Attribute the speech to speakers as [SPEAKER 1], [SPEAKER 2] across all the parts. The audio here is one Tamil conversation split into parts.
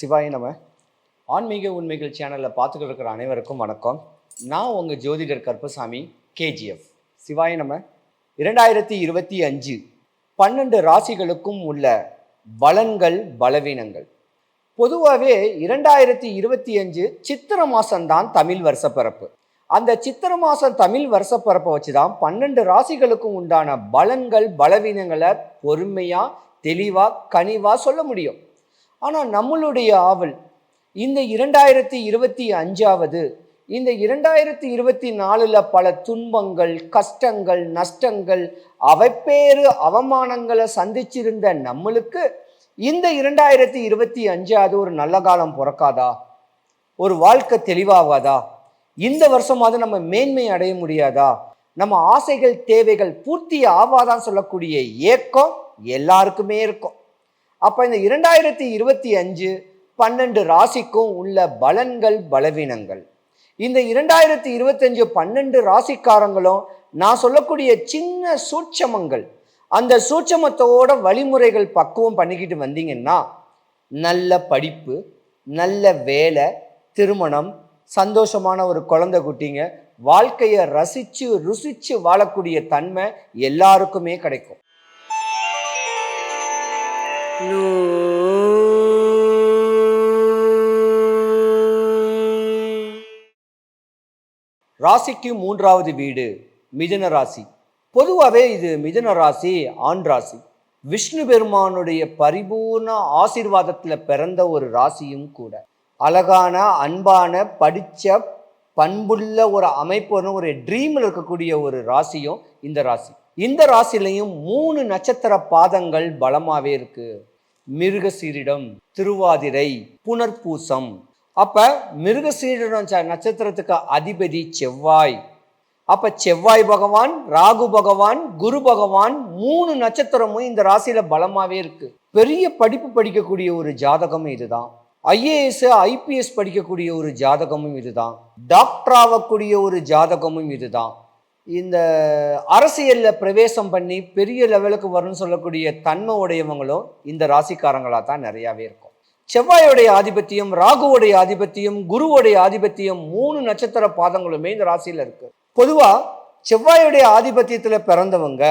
[SPEAKER 1] சிவாய் நம்ம ஆன்மீக உண்மைகள் சேனலில் பார்த்துக்கிட்டு இருக்கிற அனைவருக்கும் வணக்கம். நான் உங்கள் ஜோதிடர் கருப்பசாமி கேஜிஎஃப் சிவாய் நம்ம இரண்டாயிரத்தி இருபத்தி அஞ்சு. பன்னெண்டு ராசிகளுக்கும் உள்ள பலன்கள் பலவீனங்கள். பொதுவாகவே இரண்டாயிரத்தி இருபத்தி அஞ்சு சித்திர மாதம்தான் தமிழ் வருஷப்பிறப்பு அந்த சித்திர மாதம் தமிழ் வருஷப்பிறப்பை வச்சு தான் பன்னெண்டு ராசிகளுக்கும் உண்டான பலன்கள் பலவீனங்களை பொறுமையாக தெளிவாக கனிவாக சொல்ல முடியும். ஆனால் நம்மளுடைய ஆவல் இந்த இரண்டாயிரத்தி இருபத்தி அஞ்சாவது இந்த இரண்டாயிரத்தி இருபத்தி நாலில் பல துன்பங்கள் கஷ்டங்கள் நஷ்டங்கள் அவைப்பேறு அவமானங்களை சந்திச்சிருந்த நம்மளுக்கு இந்த இரண்டாயிரத்தி இருபத்தி அஞ்சாவது ஒரு நல்ல காலம் பிறக்காதா? ஒரு வாழ்க்கை தெளிவாகாதா? இந்த வருஷமாவது நம்ம மேன்மை அடைய முடியாதா? நம்ம ஆசைகள் தேவைகள் பூர்த்தி ஆவாதான் சொல்லக்கூடிய ஏக்கம் எல்லாருக்குமே இருக்கும். அப்போ இந்த இரண்டாயிரத்தி இருபத்தி அஞ்சு பன்னெண்டு ராசிக்கும் உள்ள பலன்கள் பலவீனங்கள். இந்த இரண்டாயிரத்தி இருபத்தஞ்சு பன்னெண்டு ராசிக்காரங்களும் நான் சொல்லக்கூடிய சின்ன சூட்சமங்கள் அந்த சூட்சமத்தோட வழிமுறைகள் பக்குவம் பண்ணிக்கிட்டு வந்தீங்கன்னா நல்ல படிப்பு நல்ல வேலை திருமணம் சந்தோஷமான ஒரு குழந்தை குட்டிங்க வாழ்க்கையை ரசித்து ருசித்து வாழக்கூடிய தன்மை எல்லாருக்குமே கிடைக்கும். ராசிக்கு மூன்றாவது வீடு மிதன ராசி. பொதுவாகவே இது மிதன ராசி ஆண் ராசி. விஷ்ணு பெருமானுடைய பரிபூர்ண ஆசிர்வாதத்தில் பிறந்த ஒரு ராசியும் கூட. அழகான அன்பான படித்த பண்புள்ள ஒரு அமைப்புன்னு ஒரு ட்ரீமில் இருக்கக்கூடிய ஒரு ராசியும் இந்த ராசி. இந்த ராசிலையும் மூணு நட்சத்திர பாதங்கள் பலமாகவே இருக்கு. மிருகசீரிடம் திருவாதிரை புனர்பூசம். அப்போ மிருகசீரிடம் நட்சத்திரத்துக்கு அதிபதி செவ்வாய். அப்போ செவ்வாய் பகவான் ராகு பகவான் குரு பகவான் மூணு நட்சத்திரமும் இந்த ராசியில் பலமாகவே இருக்குது பெரிய படிப்பு படிக்கக்கூடிய ஒரு ஜாதகமும் இதுதான். ஐஏஎஸ் ஐபிஎஸ் படிக்கக்கூடிய ஒரு ஜாதகமும் இதுதான். டாக்டர் ஆகக்கூடிய ஒரு ஜாதகமும் இதுதான். இந்த அரசியலில் பிரவேசம் பண்ணி பெரிய லெவலுக்கு வரும்னு சொல்லக்கூடிய தன்மை உடையவங்களும் இந்த ராசிக்காரங்களாக தான் நிறையாவே இருக்கும். செவ்வாயோடைய ஆதிபத்தியம் ராகுவோடைய ஆதிபத்தியம் குருவோடைய ஆதிபத்தியம் மூணு நட்சத்திர பாதங்களுமே இந்த ராசியில் இருக்கு. பொதுவாக செவ்வாயுடைய ஆதிபத்தியத்தில் பிறந்தவங்க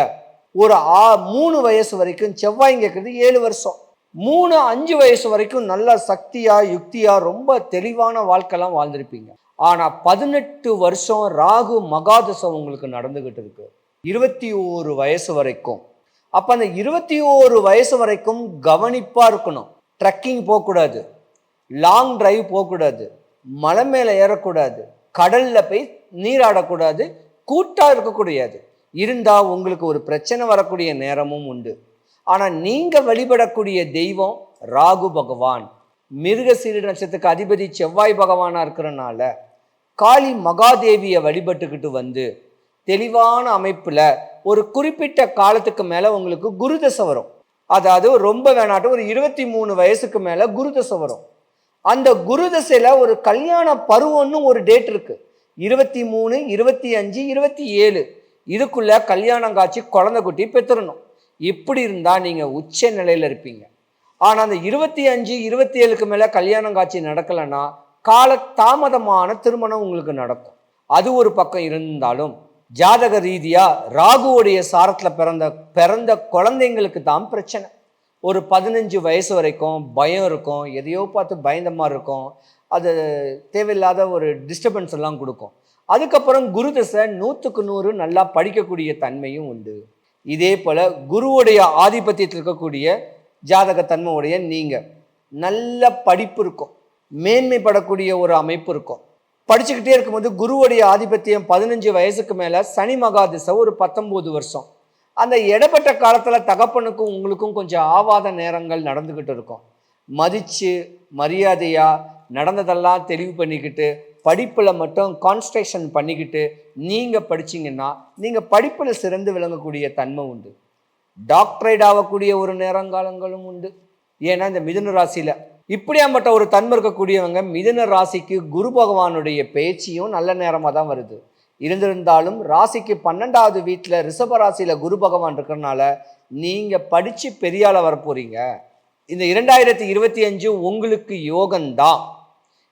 [SPEAKER 1] ஒரு ஆ மூணு வயசு வரைக்கும் செவ்வாய் கேட்குறது ஏழு வருஷம். மூணு அஞ்சு வயசு வரைக்கும் நல்ல சக்தியாக யுக்தியாக ரொம்ப தெளிவான வாழ்க்கைலாம் வாழ்ந்திருப்பீங்க. ஆனால் பதினெட்டு வருஷம் ராகு மகாதசம் உங்களுக்கு நடந்துக்கிட்டு இருக்கு. இருபத்தி ஓரு வயசு வரைக்கும். அப்போ அந்த இருபத்தி ஓரு வயசு வரைக்கும் கவனிப்பாக இருக்கணும். ட்ரெக்கிங் போகக்கூடாது. லாங் டிரைவ் போகக்கூடாது. மலை மேலே ஏறக்கூடாது. கடலில் போய் நீராடக்கூடாது. கூட்டாக இருக்கக்கூடாது இருந்தால் உங்களுக்கு ஒரு பிரச்சனை வரக்கூடிய நேரமும் உண்டு. ஆனால் நீங்கள் வழிபடக்கூடிய தெய்வம் ராகு பகவான். மிருகசீர நட்சத்திரத்துக்கு அதிபதி செவ்வாய் பகவானாக இருக்கிறனால காளி மகாதேவியை வழிபட்டுக்கிட்டு வந்து தெளிவான அமைப்பில் ஒரு குறிப்பிட்ட காலத்துக்கு மேலே உங்களுக்கு குருதசை வரும். அதாவது ரொம்ப வேணாட்டும் ஒரு இருபத்தி மூணு வயசுக்கு மேலே குருதசை வரும். அந்த குருதசையில் ஒரு கல்யாண பருவம்னு ஒரு டேட் இருக்குது இருபத்தி மூணு இருபத்தி அஞ்சு இருபத்தி ஏழு. இதுக்குள்ளே கல்யாணம் காட்சி குழந்தை குட்டி பெற்றுடணும் இப்படி இருந்தால் நீங்கள் உச்ச நிலையில் இருப்பீங்க. ஆனால் அந்த இருபத்தி அஞ்சு இருபத்தி ஏழுக்கு மேலே கல்யாணம் காட்சி நடக்கலைன்னா கால தாமதமான திருமணம் உங்களுக்கு நடக்கும். அது ஒரு பக்கம் இருந்தாலும் ஜாதக ரீதியாக ராகுவோடைய சாரத்தில் பிறந்த பிறந்த குழந்தைங்களுக்கு தான் பிரச்சனை. ஒரு பதினஞ்சு வயசு வரைக்கும் பயம் இருக்கும். எதையோ பார்த்து பயந்த மாதிரி இருக்கும். அது தேவையில்லாத ஒரு டிஸ்டர்பன்ஸ் எல்லாம் கொடுக்கும். அதுக்கப்புறம் குரு தசை நூற்றுக்கு நூறு நல்லா படிக்கக்கூடிய தன்மையும் உண்டு. இதே போல் குருவுடைய ஆதிபத்தியத்தில் இருக்கக்கூடிய ஜாதக தன்மையுடைய நல்ல படிப்பு இருக்கும். மேன்மைப்படக்கூடிய ஒரு அமைப்பு இருக்கும். படிச்சுக்கிட்டே இருக்கும்போது குருவுடைய ஆதிபத்தியம் பதினஞ்சு வயசுக்கு மேலே சனி மகாதிசை ஒரு பத்தொம்போது வருஷம். அந்த இடப்பட்ட காலத்தில் தகப்பனுக்கும் உங்களுக்கும் கொஞ்சம் ஆவாத நேரங்கள் நடந்துக்கிட்டு இருக்கும். மதித்து மரியாதையாக நடந்ததெல்லாம் தெளிவு பண்ணிக்கிட்டு படிப்பில் மட்டும் கான்சன்ட்ரேஷன் பண்ணிக்கிட்டு நீங்கள் படிச்சிங்கன்னா நீங்கள் படிப்பில் சிறந்து விளங்கக்கூடிய தன்மை உண்டு. டாக்டரேட் ஆகக்கூடிய ஒரு நேரங்காலங்களும் உண்டு. ஏன்னா இந்த மிதுன ராசியில் இப்படியாம்பட்ட ஒரு தன்மை இருக்கக்கூடியவங்க மிதுன ராசிக்கு குரு பகவானுடைய பேச்சியும் நல்ல நேரமாக தான் வருது. இருந்திருந்தாலும் ராசிக்கு பன்னெண்டாவது வீட்டில் ரிஷப ராசியில் குரு பகவான் இருக்கிறனால நீங்கள் படித்து பெரியால வரப்போகிறீங்க இந்த இரண்டாயிரத்தி இருபத்தி அஞ்சு உங்களுக்கு யோகம்தான்.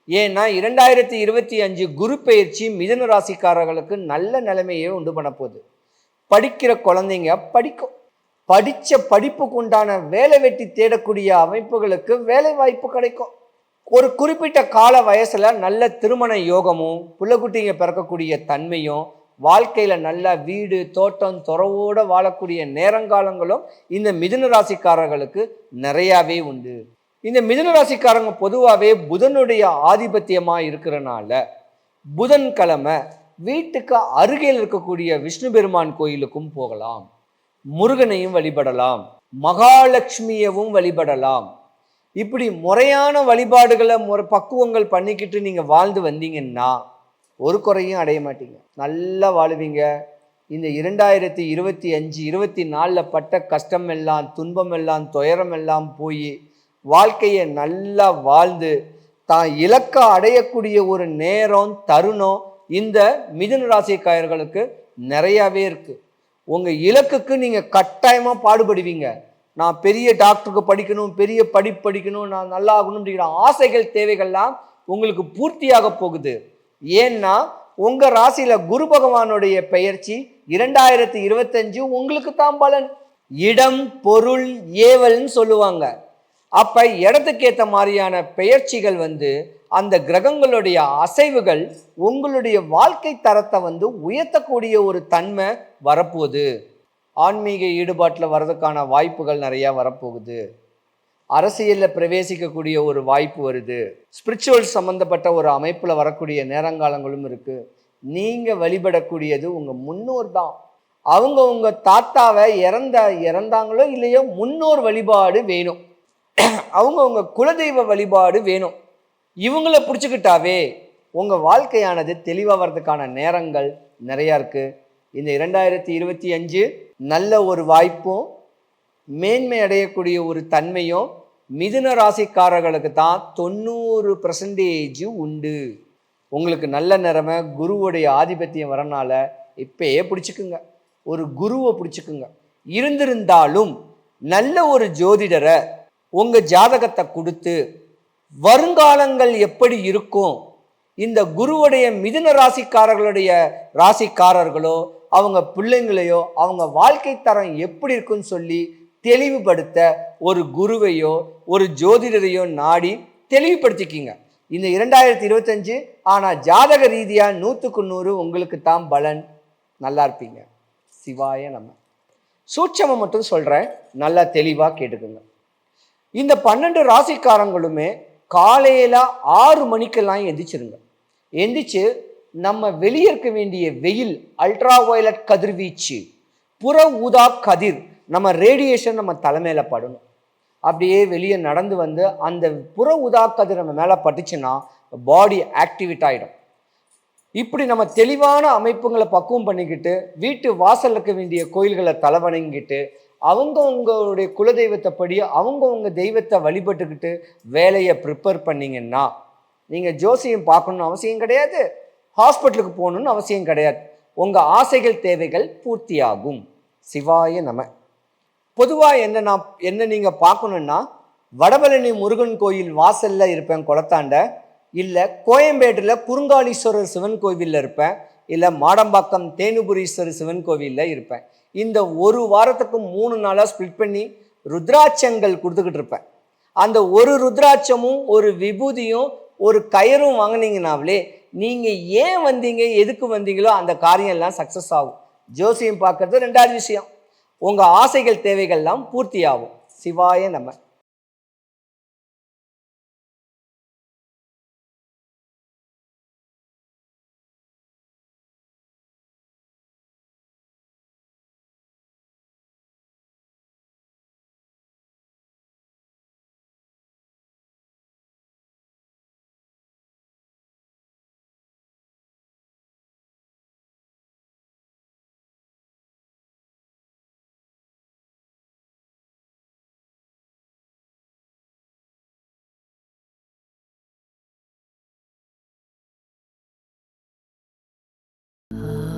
[SPEAKER 1] ஏன்னா இரண்டாயிரத்தி இருபத்தி அஞ்சு குரு பயிற்சி மிதன ராசிக்காரர்களுக்கு நல்ல நிலைமையை உண்டு பண்ண போகுது. படிக்கிற குழந்தைங்க படிக்கும் படித்த படிப்புக்கு உண்டான வேலை வெட்டி தேடக்கூடிய அமைப்புகளுக்கு வேலை வாய்ப்பு கிடைக்கும். ஒரு குறிப்பிட்ட கால வயசில் நல்ல திருமண யோகமும் புள்ளக்குட்டிங்க பிறக்கக்கூடிய தன்மையும் வாழ்க்கையில் நல்ல வீடு தோட்டம் துறவோடு வாழக்கூடிய நேரங்காலங்களும் இந்த மிதுன ராசிக்காரர்களுக்கு நிறையாவே உண்டு. இந்த மிதன ராசிக்காரங்க பொதுவாகவே புதனுடைய ஆதிபத்தியமாக இருக்கிறனால புதன்கிழமை வீட்டுக்கு அருகில் இருக்கக்கூடிய விஷ்ணு பெருமான் கோயிலுக்கும் போகலாம். முருகனையும் வழிபடலாம். மகாலட்சுமியவும் வழிபடலாம். இப்படி முறையான வழிபாடுகளை முறை பக்குவங்கள் பண்ணிக்கிட்டு நீங்கள் வாழ்ந்து வந்தீங்கன்னா ஒரு குறையும் அடைய மாட்டீங்க. நல்லா வாழுவீங்க. இந்த இரண்டாயிரத்தி இருபத்தி அஞ்சு இருபத்தி நாலில் பட்ட கஷ்டம் எல்லாம் துன்பம் எல்லாம் துயரம் எல்லாம் போய் வாழ்க்கையை நல்லா வாழ்ந்து தான் இலக்க அடையக்கூடிய ஒரு நேரம் தருணம் இந்த மிதுன ராசிக்காரர்களுக்கு நிறையாவே இருக்குது உங்கள் இலக்குக்கு நீங்கள் கட்டாயமாக பாடுபடுவீங்க. நான் பெரிய டாக்டருக்கு படிக்கணும் பெரிய படிப்பு படிக்கணும் நான் நல்லா ஆகணும் அப்படிங்கிற ஆசைகள் தேவைகள்லாம் உங்களுக்கு பூர்த்தியாக போகுது. ஏன்னா உங்கள் ராசியில் குரு பகவானுடைய பெயர்ச்சி இரண்டாயிரத்தி இருபத்தஞ்சு உங்களுக்கு தான் பலன். இடம் பொருள் ஏவல்னு சொல்லுவாங்க. அப்போ இடத்துக்கு ஏற்ற மாதிரியான பெயர்ச்சிகள் வந்து அந்த கிரகங்களுடைய அசைவுகள் உங்களுடைய வாழ்க்கை தரத்தை வந்து உயர்த்தக்கூடிய ஒரு தன்மை வரப்போகுது. ஆன்மீக ஈடுபாட்டில் வர்றதுக்கான வாய்ப்புகள் நிறையா வரப்போகுது. அரசியலில் பிரவேசிக்கக்கூடிய ஒரு வாய்ப்பு வருது. ஸ்பிரிச்சுவல் சம்மந்தப்பட்ட ஒரு அமைப்பில் வரக்கூடிய நேரங்காலங்களும் இருக்குது நீங்கள் வழிபடக்கூடியது உங்கள் முன்னோர் தான். அவங்க உங்கள் தாத்தாவை இறந்த இறந்தாங்களோ இல்லையோ முன்னோர் வழிபாடு வேணும். அவங்கவுங்க குலதெய்வ வழிபாடு வேணும். இவங்கள பிடிச்சிக்கிட்டாவே உங்கள் வாழ்க்கையானது தெளிவாக வர்றதுக்கான நேரங்கள் நிறையா இருக்குது இந்த இரண்டாயிரத்தி இருபத்தி அஞ்சு நல்ல ஒரு வாய்ப்பும் மேன்மை அடையக்கூடிய ஒரு தன்மையும் மிதுன ராசிக்காரர்களுக்கு தான் தொண்ணூறு பர்சன்டேஜ் உண்டு. உங்களுக்கு நல்ல நிறமை குருவுடைய ஆதிபத்தியம் வரனால இப்பயே பிடிச்சிக்குங்க. ஒரு குருவை பிடிச்சிக்குங்க. இருந்திருந்தாலும் நல்ல ஒரு ஜோதிடரை உங்கள் ஜாதகத்தை கொடுத்து வருங்காலங்கள் எப்படி இருக்கும்? இந்த குருவுடைய மிதுன ராசிக்காரர்களுடைய ராசிக்காரர்களோ அவங்க பிள்ளைங்களையோ அவங்க வாழ்க்கை தரம் எப்படி இருக்குன்னு சொல்லி தெளிவுபடுத்த ஒரு குருவையோ ஒரு ஜோதிடரையோ நாடி தெளிவுபடுத்திக்கிங்க. இந்த இரண்டாயிரத்தி இருபத்தஞ்சு ஆனால் ஜாதக ரீதியாக நூற்றுக்கு நூறு உங்களுக்கு தான் பலன். நல்லா இருப்பீங்க. சிவாய நம்ம சூட்சமம் மட்டும் சொல்கிறேன் நல்லா தெளிவாக கேட்டுக்குங்க. இந்த பன்னெண்டு ராசிக்காரங்களுமே காலையில் ஆறு மணிக்கெல்லாம் எந்திரிச்சிருங்க. எந்திரிச்சு நம்ம வெளியே இருக்க வேண்டிய வெயில் அல்ட்ரா வயலட் கதிர்வீச்சு புற ஊதா கதிர் நம்ம ரேடியேஷன் நம்ம தலைமையில படணும். அப்படியே வெளியே நடந்து வந்து அந்த புற ஊதா கதிர் நம்ம மேலே பட்டுச்சுன்னா பாடி ஆக்டிவேட் ஆகிடும் இப்படி நம்ம தெளிவான அமைப்புங்களை பக்குவம் பண்ணிக்கிட்டு வீட்டு வாசல் இருக்க வேண்டிய கோயில்களை தலைவணங்கிட்டு அவங்கவுங்களுடைய குலதெய்வத்தை படி அவங்கவுங்க தெய்வத்தை வழிபட்டுக்கிட்டு வேலையை ப்ரிப்பேர் பண்ணிங்கன்னா நீங்கள் ஜோசியம் பார்க்கணுன்னு அவசியம் கிடையாது. ஹாஸ்பிட்டலுக்கு போகணும்னு அவசியம் கிடையாது. உங்கள் ஆசைகள் தேவைகள் பூர்த்தியாகும். சிவாய நம. பொதுவாக என்ன நான் என்ன நீங்கள் பார்க்கணுன்னா வடபழனி முருகன் கோயில் வாசலில் இருப்பேன் குளத்தாண்ட. இல்லை கோயம்பேட்டில் குறுங்காலீஸ்வரர் சிவன் கோவிலில் இருப்பேன். இல்லை மாடம்பாக்கம் தேனுபுரீஸ்வரர் சிவன் கோவிலில் இருப்பேன். இந்த ஒரு வாரத்துக்கு மூணு நாளாக ஸ்ப்ளிட் பண்ணி ருத்ராட்சங்கள் கொடுத்துக்கிட்டு இருப்பேன். அந்த ஒரு ருத்ராட்சமும் ஒரு விபூதியும் ஒரு கயிறும் வாங்கினீங்கனாவிலே நீங்கள் ஏன் வந்தீங்க எதுக்கு வந்தீங்களோ அந்த காரியம் எல்லாம் சக்ஸஸ் ஆகும். ஜோசியம் பார்க்கறது ரெண்டாவது விஷயம். உங்கள் ஆசைகள் தேவைகள்லாம் பூர்த்தி ஆகும் சிவாய நம்ம
[SPEAKER 2] Uh...